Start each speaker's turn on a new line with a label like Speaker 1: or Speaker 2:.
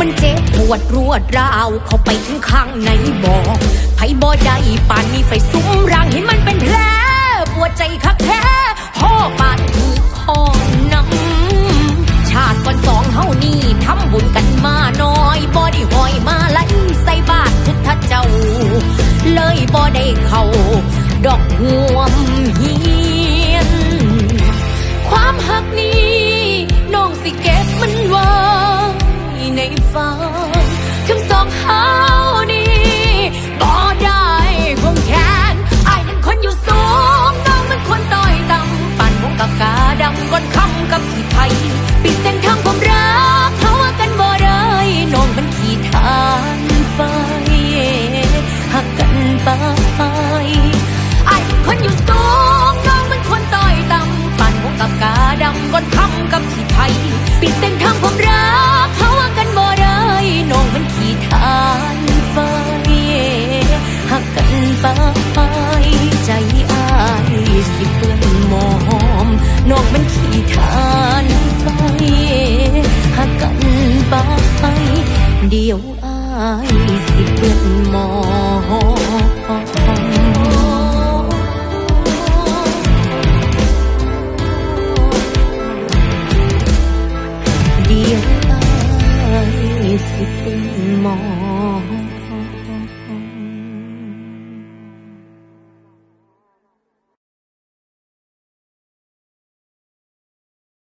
Speaker 1: มันเจ็บปวดรวดราวเข้าไปถึงข้างในบอกไผบ่ได้ปานนี้ไฟซุ้มรังให้มันเป็นแผลปวดใจคักแท้ห่อปานคือขอน้ำชาติก่อนสองเฮานี่ทำบุญกันมาน้อยบ่ได้หอยมาไล่ใส่บาตรพุทธเจ้า เลยบ่ได้เขาดอกหวมเฮียน ความหักนี้น้องสิเก็บมันไว้ ในฝันคำสองเฮานี่บ่ได้ห่วงแขนไอายมันคนอยู่สูงน้องมันคนต้อยต่ำปั่นวงกับกาดำก้นคำกับขี้ไทยปิดเส้นทางความรักเขาว่ากันบ่ได้น้องมันขี้ทานไฟหักกันไปไอ้คนอยู่สูงน้องมันคนต้อยต่ำปั่นหัวกับกาดำบนคำกับขี้ไทยปิดเส้น ยวอายสิเป็นหมอเดียวอายสิเป็นหมอ